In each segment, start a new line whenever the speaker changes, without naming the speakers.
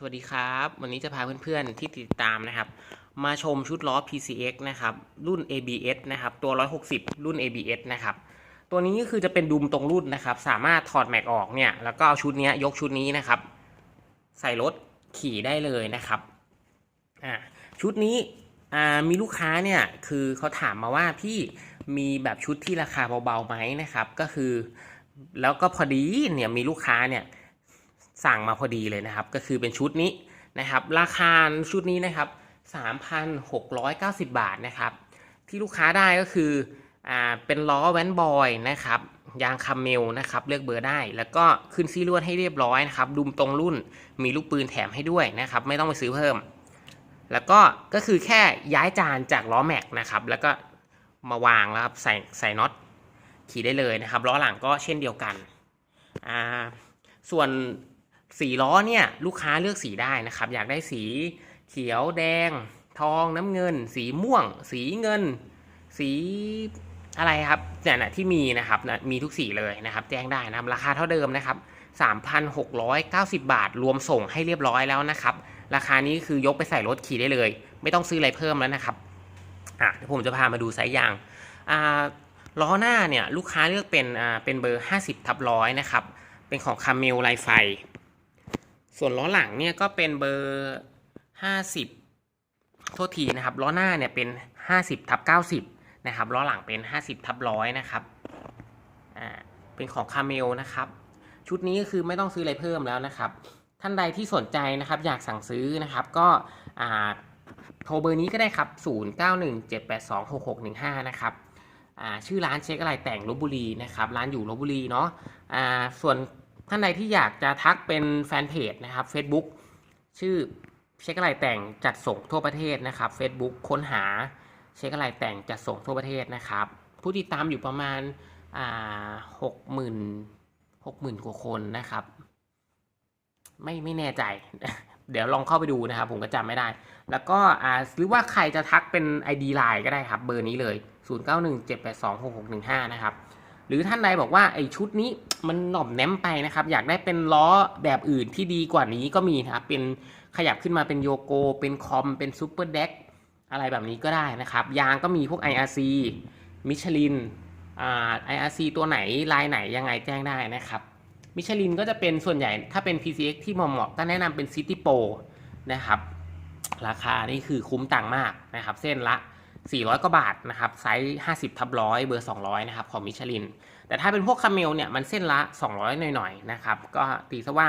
สวัสดีครับ วันนี้จะพาเพื่อนๆที่ติดตามนะครับ มาชมชุดล้อ PCX นะครับ รุ่น ABS นะครับ ตัว 160 รุ่น ABS นะครับ ตัวนี้ก็คือจะเป็นดุมตรงรุ่นนะครับ สามารถถอดแม็กออกเนี่ย แล้วก็เอาชุดนี้ยกชุดนี้นะครับ ใส่รถขี่ได้เลยนะครับอ่าชุดนี้มีลูกค้าเนี่ยคือเขาถามมาว่าพี่มีแบบชุดที่ราคาเบาๆไหมนะครับ ก็คือ แล้วก็พอดีเนี่ยมีลูกค้าเนี่ย สั่งมาพอดีเลยนะครับ ก็คือเป็นชุดนี้นะครับ ราคาชุดนี้นะครับ 3,690 บาทนะครับ ที่ลูกค้าได้ก็คืออ่าเป็นล้อแวนบอยนะครับยางคาเมลนะครับเลือกเบอร์ได้ แล้วก็ขึ้นซีลวดให้เรียบร้อยนะครับดุมตรงรุ่นมีลูกปืนแถมให้ด้วยนะครับ ไม่ต้องไปซื้อเพิ่ม แล้วก็ก็คือแค่ย้ายจานจากล้อแม็กนะครับ แล้วก็มาวางแล้วครับใส่ใส่น็อตขี่ได้เลยนะครับล้อหลังก็เช่นเดียวกันอ่าส่วน สีล้อเนี่ยลูกค้าเลือกสีได้นะครับ อยากได้สีเขียวแดง ทองน้ำเงิน สีม่วง สีเงิน สีอะไรครับเนี่ยนะที่มีนะครับนะมีทุกสีเลยนะครับ แจ้งได้นะครับราคาเท่าเดิมนะครับ 3,690 บาท รวมส่งให้เรียบร้อยแล้วนะครับ ราคานี้คือยกไปใส่รถขี่ได้เลย ไม่ต้องซื้ออะไรเพิ่มแล้วนะครับอะเดี๋ยวผมจะพามาดูไซส์ยางอ่าล้อหน้าเนี่ยลูกค้าเลือกเป็นอ่าเป็นเบอร์ 50ทับร้อยนะครับเป็นของคาเมลลายไฟ ส่วนล้อหลังเนี่ยก็เป็นเบอร์50โทษทีนะครับล้อหน้าเนี่ยเป็น50ทับ90นะครับล้อหลังเป็น50ทับร้อยนะครับอ่าเป็นของคาเมลนะครับชุดนี้ก็คือไม่ต้องซื้ออะไรเพิ่มแล้วนะครับ ท่านใดที่สนใจนะครับอยากสั่งซื้อนะครับก็อ่าโทรเบอร์นี้ก็ได้ครับ 0917826615 นะครับอ่าชื่อร้านเช็คอะไรแต่งลบบุรีนะครับ ร้านอยู่ลบบุรีเนาะอ่าส่วน ท่านใดที่อยากจะทักเป็นแฟนเพจนะครับ Facebook ชื่อเช็คอะไรแต่งจัดส่งทั่วประเทศนะครับ Facebook ค้นหาเช็คอะไรแต่งจัดส่งทั่วประเทศนะครับ ผู้ติดตามอยู่ประมาณอ่าหกหมื่นหกหมื่นกว่าคนนะครับ ไม่ไม่แน่ใจ เดี๋ยวลองเข้าไปดูนะครับ ผมก็จำไม่ได้ แล้วก็อ่าหรือว่าใครจะทักเป็น ID Line ก็ได้ครับ เบอร์นี้เลย 0917826615 นะครับ หรือท่านใดบอกว่าไอชุดนี้มันหน่อมแนมไปนะครับ อยากได้เป็นล้อแบบอื่นที่ดีกว่านี้ก็มีนะครับ เป็นขยับขึ้นมาเป็นโยโก เป็นคอม เป็นซูเปอร์เด็กอะไรแบบนี้ก็ได้นะครับ ยางก็มีพวก IRC มิชลินอ่า IRC ตัวไหนลายไหนยังไงแจ้งได้นะครับ มิชลินก็จะเป็นส่วนใหญ่ถ้าเป็น PCX ที่เหมาะๆก็แนะนำเป็น City Pro นะครับ ราคานี่คือคุ้มตังมากนะครับ เส้นละ 400กว่าบาทนะครับไซส์ 50ทับร้อยเบอร์ 200 นะครับของมิชลิน แต่ถ้าเป็นพวกคาเมลเนี่ยมันเส้นละ 200 หน่อยๆนะครับก็ตีซะว่า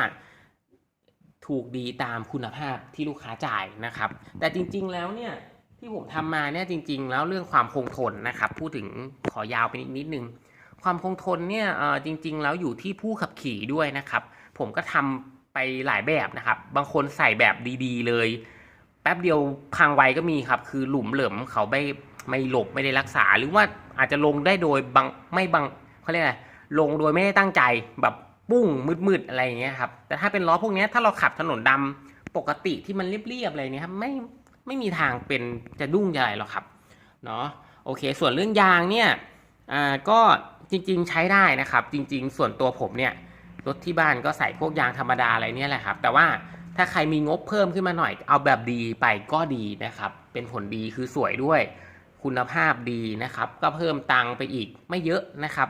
ถูกดีตามคุณภาพที่ลูกค้าจ่ายนะครับ แต่จริงๆแล้วเนี่ยที่ผมทำมาเนี่ยจริง ๆ แล้วเรื่องความคงทนนะครับพูดถึงขอยาวไปนิดนิดนึง ความคงทนเนี่ยเอ่อจริง ๆ แล้วอยู่ที่ผู้ขับขี่ด้วยนะครับ ผมก็ทำไปหลายแบบนะครับ บางคนใส่แบบดี ๆ เลย แป๊บเดียวพังไวก็มีครับ คือหลุมเหลิมเขาไม่ไม่หลบไม่ได้รักษา หรือว่าอาจจะลงได้โดยบางไม่บางเขาเรียกอะไรลงโดยไม่ได้ตั้งใจแบบปุ้งมืดๆอะไรอย่างเงี้ยครับแต่ถ้าเป็นล้อพวกนี้ถ้าเราขับถนนดำปกติที่มันเรียบๆอะไรเนี้ยครับไม่ไม่มีทางเป็นจะดุ้งจะอะไรหรอกครับเนาะโอเค ส่วนเรื่องยางเนี่ยอ่าก็จริงๆใช้ได้นะครับ จริง ๆ ส่วนตัวผมเนี่ยรถที่บ้านก็ใส่พวกยางธรรมดาอะไรเนี่ยแหละครับ แต่ว่า ถ้าใครมีงบเพิ่มขึ้นมาหน่อย เอาแบบดีไปก็ดีนะครับ เป็นผลดีคือสวยด้วย คุณภาพดีนะครับ ก็เพิ่มตังค์ไปอีกไม่เยอะนะครับ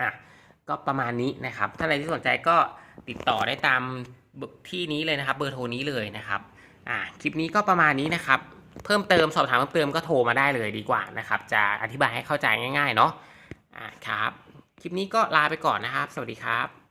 อะก็ประมาณนี้นะครับ ถ้าใครที่สนใจก็ติดต่อได้ตามที่นี้เลยนะครับ เบอร์โทรนี้เลยนะครับอะคลิปนี้ก็ประมาณนี้นะครับ เพิ่มเติมสอบถามเพิ่มเติมก็โทรมาได้เลยดีกว่านะครับ จะอธิบายให้เข้าใจง่าย ๆ เนาะอะครับ คลิปนี้ก็ลาไปก่อนนะครับ สวัสดีครับ